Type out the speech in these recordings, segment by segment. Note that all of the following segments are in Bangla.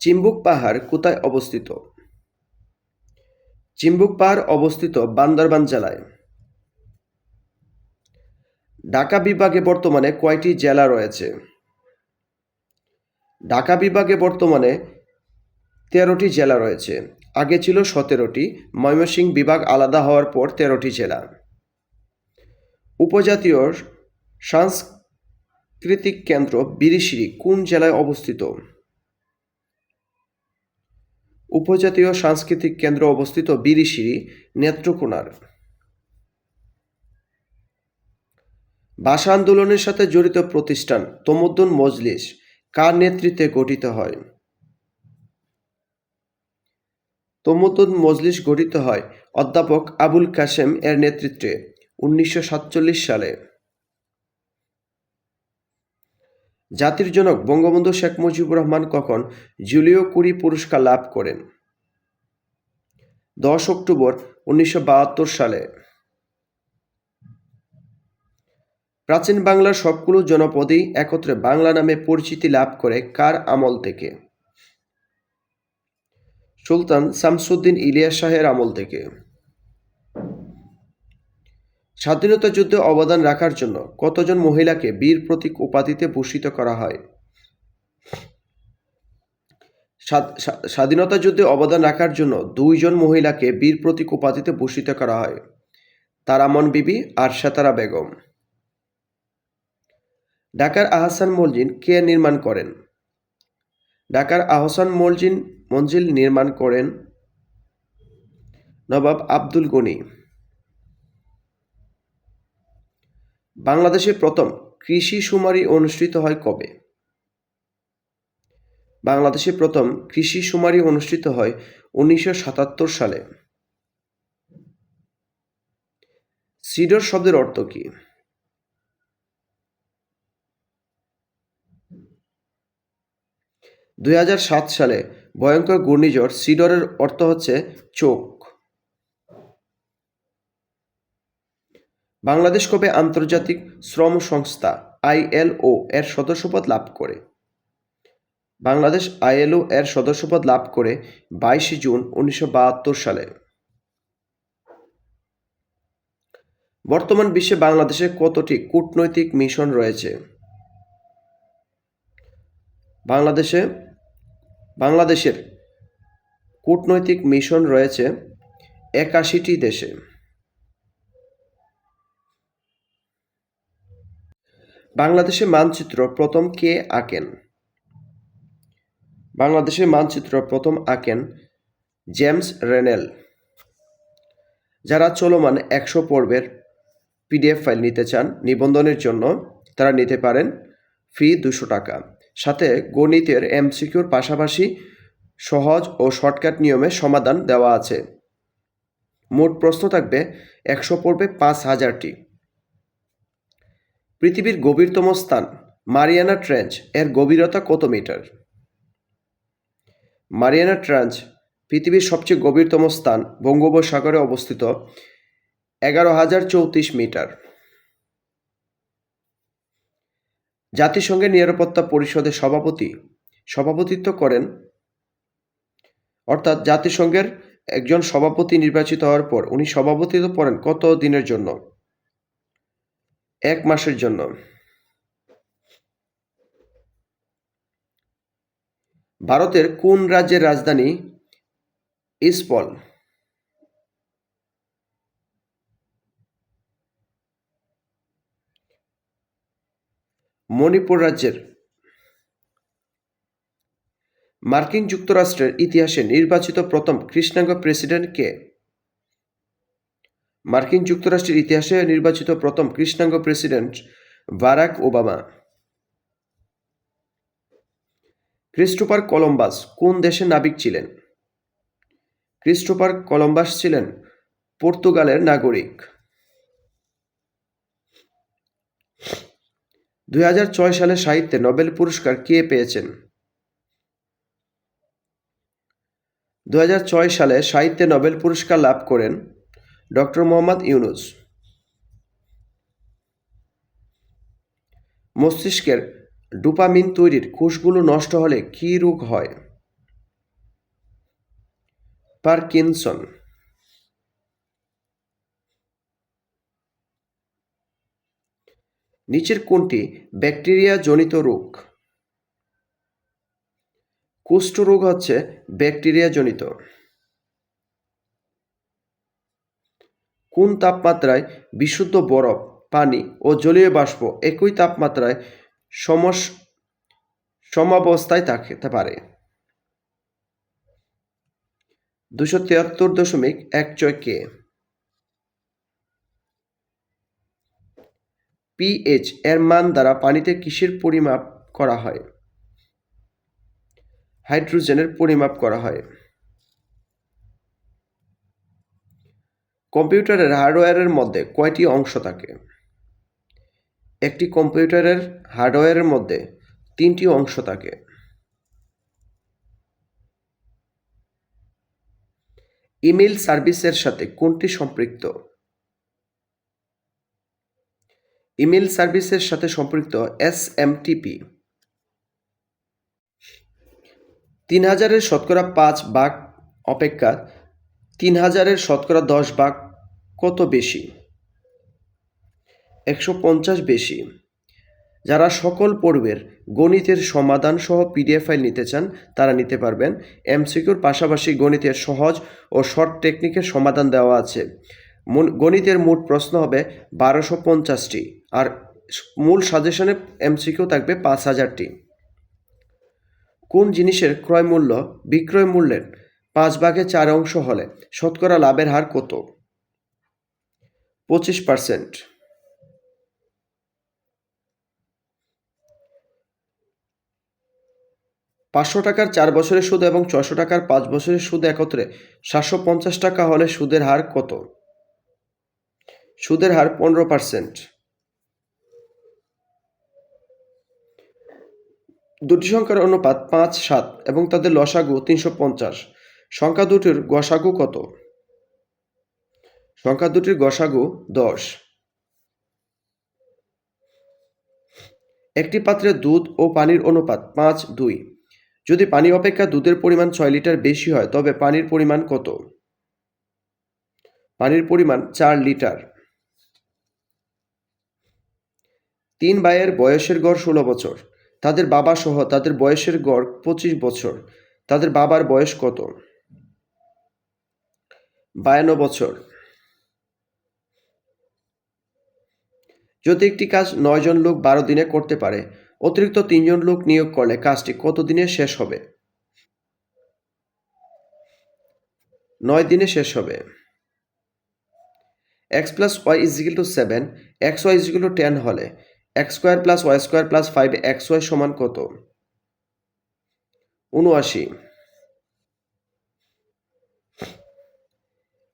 চিম্বুক পাহাড় কোথায় অবস্থিত? চিম্বুক পাহাড় অবস্থিত বান্দরবান জেলায়। ঢাকা বিভাগে বর্তমানে কয়টি জেলা রয়েছে? ঢাকা বিভাগে বর্তমানে তেরোটি জেলা রয়েছে। আগে ছিল সতেরোটি, ময়মনসিংহ বিভাগ আলাদা হওয়ার পর তেরোটি জেলা। উপজাতীয় সাংস্কৃতিক কেন্দ্র বিরিশিরি কোন জেলায় অবস্থিত? উপজাতীয় সাংস্কৃতিক কেন্দ্র অবস্থিত বিরিশিরি নেত্রকোনার। ভাষা আন্দোলনের সাথে জড়িত প্রতিষ্ঠান তমুদ্দুন মজলিস কার নেতৃত্বে গঠিত হয়? তমুদ্দুন মজলিস গঠিত হয় অধ্যাপক আবুল কাশেম এর নেতৃত্বে উনিশশো সাতচল্লিশ সালে। জাতির জনক বঙ্গবন্ধু শেখ মুজিবুর রহমান কখন জুলিও কুরি পুরস্কার লাভ করেন? দশ অক্টোবর উনিশশো বাহাত্তর সালে। প্রাচীন বাংলার সবগুলো জনপদই একত্রে বাংলা নামে পরিচিতি লাভ করে কার আমল থেকে? সুলতান শামসুদ্দিন ইলিয়াস শাহের আমল থেকে। স্বাধীনতা যুদ্ধে অবদান রাখার জন্য কতজন মহিলাকে বীর প্রতীক উপাধিতে ভূষিত করা হয়? স্বাধ- স্বাধীনতা যুদ্ধে অবদান রাখার জন্য দুইজন মহিলাকে বীর প্রতীক উপাধিতে ভূষিত করা হয়। তারামন বিবি আর সেতারা বেগম। ঢাকার আহসান মলজিন কে নির্মাণ করেন? ঢাকার আহসান মলজিন মঞ্জিল নির্মাণ করেন নবাব আব্দুল গনি। বাংলাদেশে প্রথম কৃষি শুমারি অনুষ্ঠিত হয় কবে? বাংলাদেশে প্রথম কৃষি শুমারি অনুষ্ঠিত হয় উনিশশো সাতাত্তর সালে। সিডর শব্দের অর্থ কী? দুই হাজার সাত সালে ভয়ঙ্কর ঘূর্ণিঝড় সিডরের অর্থ হচ্ছে চোখ। বাংলাদেশ কবে আন্তর্জাতিক শ্রম সংস্থা আইএলও এর সদস্যপদ লাভ করে? বাংলাদেশ আইএলও এর সদস্যপদ লাভ করে বাইশে জুন উনিশশো বাহাত্তর সালে। বর্তমান বিশ্বে বাংলাদেশে কতটি কূটনৈতিক মিশন রয়েছে? বাংলাদেশে, বাংলাদেশের কূটনৈতিক মিশন রয়েছে একাশিটি দেশে। বাংলাদেশে মানচিত্র প্রথম কে আঁকেন? বাংলাদেশের মানচিত্র প্রথম আঁকেন জেমস রেনেল। যারা চলমান একশো পর্বের পিডিএফ ফাইল নিতে চান নিবন্ধনের জন্য, তারা নিতে পারেন ফি দুশো টাকা। সাথে গণিতের এমসিকিউর পাশাপাশি সহজ ও শর্টকাট নিয়মে সমাধান দেওয়া আছে। মোট প্রশ্ন থাকবে একশো পর্বে পাঁচ হাজারটি। পৃথিবীর গভীরতম স্থান, মারিয়ানা ট্রেঞ্চ, এর গভীরতা কত মিটার? মারিয়ানা ট্রেঞ্চ, পৃথিবীর সবচেয়ে গভীরতম স্থান, বঙ্গোপসাগরে অবস্থিত এগারো হাজার চৌত্রিশ মিটার। জাতিসংঘের নিরাপত্তা পরিষদের সভাপতি, সভাপতিত্ব করেন, অর্থাৎ জাতিসংঘের একজন সভাপতি নির্বাচিত হওয়ার পর, উনি সভাপতিত্ব করেন কত দিনের জন্য? এক মাসের জন্য। ভারতের কোন রাজ্যের রাজধানী ইসপল? মণিপুর রাজ্যের। মার্কিন যুক্তরাষ্ট্রের ইতিহাসে নির্বাচিত প্রথম কৃষ্ণাঙ্গ প্রেসিডেন্ট কে? মার্কিন যুক্তরাষ্ট্রের ইতিহাসে নির্বাচিত প্রথম কৃষ্ণাঙ্গ president Barack Obama. Christopher Columbus কোন দেশের নাবিক ছিলেন? ক্রিস্টোফার কলম্বাস ছিলেন পর্তুগালের নাগরিক। দুই হাজার ছয় সালে সাহিত্যে নোবেল পুরস্কার কে পেয়েছেন? দুই হাজার ছয় সালে সাহিত্যে নোবেল পুরস্কার লাভ করেন ডক্টর মোহাম্মদ ইউনুস। মস্তিষ্কের ডোপামিন তৈরির কোষগুলো নষ্ট হলে কী রোগ হয়? পার্কিনসন। নিচের কোনটি ব্যাকটেরিয়া জনিত রোগ। কুষ্ঠরোগ হচ্ছে ব্যাকটেরিয়া জনিত কোন তাপমাত্রায় বিশুদ্ধ বরফ, পানি ও জলীয় বাষ্প একই তাপমাত্রায় সমস, সমাবস্থায় থাকতে পারে। দুশো তিয়াত্তর দশমিক এক ছয় কে। পিএইচ এর মান দ্বারা পানিতে কিসের পরিমাপ করা হয়? হাইড্রোজেনের পরিমাপ করা হয়। কম্পিউটারের হার্ডওয়্যারের মধ্যে কয়টি অংশ থাকে? একটি কম্পিউটারের হার্ডওয়্যারের মধ্যে তিনটি অংশ থাকে। ইমেল সার্ভিসের সাথে কোনটি সম্পৃক্ত? ইমেল সার্ভিসের সাথে সম্পৃক্ত এস এমটিপি তিন হাজারের শতকরা পাঁচ ভাগ অপেক্ষা তিন হাজারের শতকরা দশ ভাগ কত বেশি? একশো পঞ্চাশ বেশি। যারা সকল পর্বের গণিতের সমাধান সহ পিডিএফ ফাইল নিতে চান, তারা নিতে পারবেন। এমসিকিউর পাশাপাশি গণিতের সহজ ও শর্ট টেকনিকের সমাধান দেওয়া আছে। গণিতের মোট প্রশ্ন হবে বারোশো পঞ্চাশটি আর মূল সাজেশনে এমসিকিউ থাকবে পাঁচ হাজারটি কোন জিনিসের ক্রয় মূল্য বিক্রয় মূল্যের পাঁচ ভাগে চার অংশ হলে শতকরা লাভের হার কত? পঁচিশ পার্সেন্ট। পাঁচশো টাকার চার বছরের সুদ এবং ছশো টাকার পাঁচ বছরের সুদ একত্রে সাতশো পঞ্চাশ টাকা হলে সুদের হার কত? সুদের হার পনেরো পার্সেন্ট। দুটি সংখ্যার অনুপাত পাঁচ সাত এবং তাদের লসাগু তিনশো পঞ্চাশ। সংখ্যা দুটির গসাগু কত? সংখ্যা দুটির গসাগু দশ। একটি পাত্রে দুধ ও পানির অনুপাত পাঁচ, দুই। যদি পানি অপেক্ষা দুধের পরিমাণ ছয় লিটার বেশি হয়, তবে পানির পরিমাণ কত? পানির পরিমাণ চার লিটার। তিন ভাইয়ের বয়সের গড় ষোলো বছর। তাদের বাবা সহ তাদের বয়সের গড় পঁচিশ বছর। তাদের বাবার বয়স কত? বায়ান্ন বছর। যদি একটি কাজ নয় জন লোক বারো দিনে করতে পারে, অতিরিক্ত তিনজন লোক নিয়োগ করলে কাজটি কত দিনে শেষ হবে? নয় দিনে শেষ হবে। X plus Y is equal to seven, X Y is equal to ten হলে X square plus Y square plus five X Y সমান কত? উনআশি।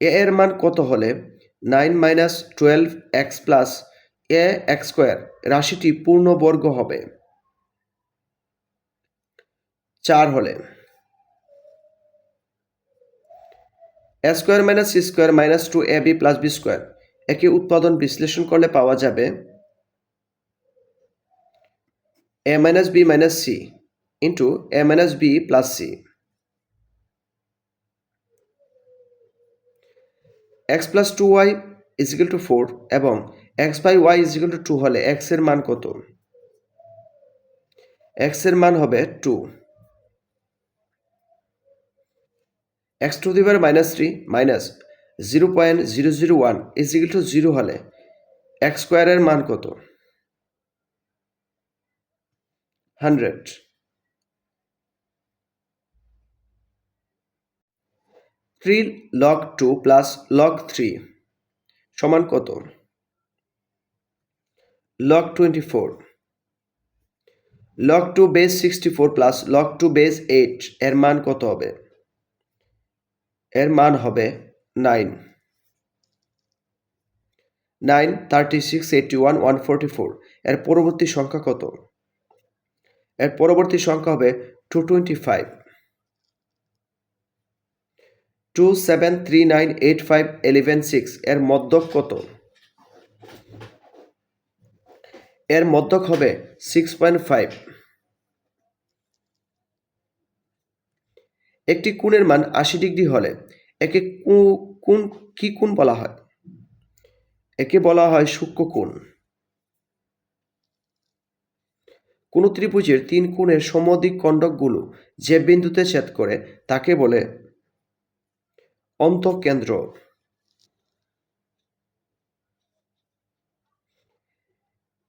এ এর মান কত হলে nine minus twelve X plus A X square রাশিটি পূর্ণবর্গ হবে? চার হলে। A square minus C square minus two A B plus B square একে উৎপাদন বিশ্লেষণ করলে পাওয়া যাবে A minus B minus C into A minus B plus C. X plus two Y is equal to four এবং X by Y is equal to two হলে এক্সের মান কত? এক্সের মান হবে two X to the power minus three minus zero point zero zero one is equal to zero হলে এক্স স্কোয়ারের মান কত? Hundred three log two plus log three সমান কত? Log twenty four log two base sixty four plus log two base eight এর মান কত হবে? এর মান হবে nine nine thirty six eighty one one forty four এর পরবর্তী সংখ্যা কত? এর পরবর্তী সংখ্যা হবে two twenty five two seven three nine eight five eleven six এর মধ্যক কত? এর মধ্যক হবে সিক্স পয়েন্ট ফাইভ একটি কোণের মান আশি ডিগ্রি হলে একে কু- কোণ কি কোণ বলা হয়? একে বলা হয় সূক্ষ্ম কোণ কোন ত্রিভুজের তিন কোণের সমদ্বিক কণ্ডকগুলো যে বিন্দুতে ছেদ করে তাকে বলে অন্তঃকেন্দ্র।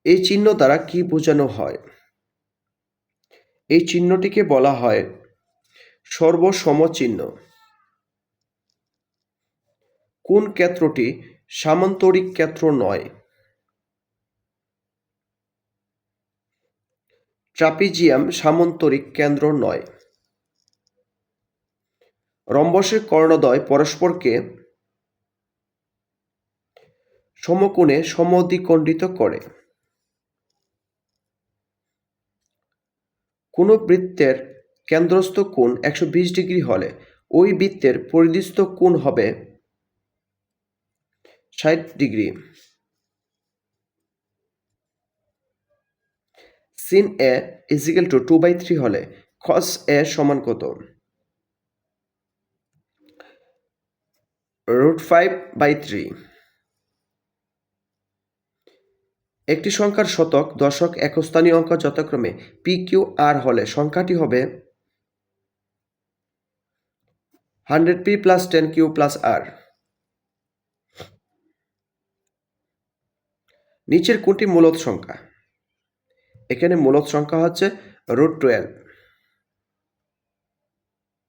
এই চিহ্ন দ্বারা কি বোঝানো হয়? এই চিহ্নটিকে বলা হয় সর্বসম চিহ্ন কোন ক্ষেত্রটি সামান্তরিক ক্ষেত্র নয়? ট্রাপিজিয়াম সামান্তরিক কেন্দ্র নয়। রম্বসের কর্ণদ্বয় পরস্পরকে সমকোণে সমদ্বিখণ্ডিত করে। কোনো বৃত্তের কেন্দ্রস্থ কোণ একশো বিশ ডিগ্রি হলে ওই বৃত্তের পরিধিস্থ কোণ হবে ষাট degree. Sin A is equal to two by three হলে খস এ সমান কত? Root five by three. একটি সংখ্যার শতক, দশক, একস্থানীয় অঙ্ক যথাক্রমে পি কিউ আর হলে সংখ্যাটি হবে hundred P plus ten Q plus R. নিচের কোনটি মূলত সংখ্যা? এখানে মূলত সংখ্যা হচ্ছে রুট টুয়েলভ।